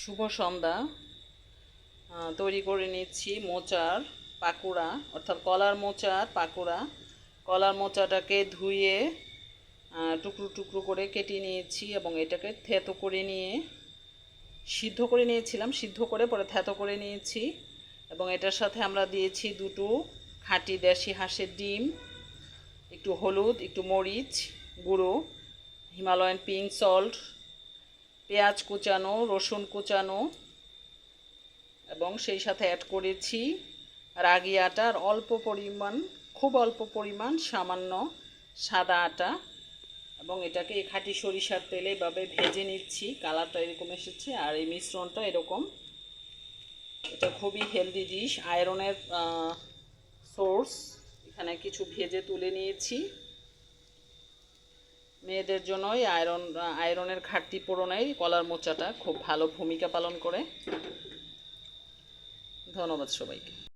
শুভ সন্ধ্যা। তৈরি করে নিচ্ছি মোচার পাকুড়া, অর্থাৎ কলার মোচার পাকুড়া। কলার মোচাটাকে ধুয়ে টুকরো টুকরো করে কেটে নিয়েছি এবং এটাকে থেতো করে নিয়ে, সিদ্ধ করে নিয়েছিলাম, সিদ্ধ করে পরে থেতো করে নিয়েছি এবং এটার সাথে আমরা দিয়েছি দুটো খাঁটি দেশি হাঁসের ডিম, একটু হলুদ, একটু মরিচ গুঁড়ো, হিমালয়ান পিঙ্ক সল্ট পেঁয়াজ কুচানো, রসুন কুচানো এবং সেই সাথে অ্যাড করেছি রাগি আটার অল্প পরিমাণ, খুব অল্প পরিমাণ সামান্য সাদা আটা এবং এটাকে খাঁটি সরিষার তেলে এভাবে ভেজে নিচ্ছি। কালারটা এরকম এসেছে আর এই মিশ্রণটা এরকম। এটা খুবই হেলদি ডিশ আয়রনের সোর্স এখানে কিছু ভেজে তুলে নিয়েছি। মেয়েদের জন্যই আয়রন, আয়রনের ঘাটতি পূরণেই কলার মোচাটা খুব ভালো ভূমিকা পালন করে। ধন্যবাদ সবাইকে।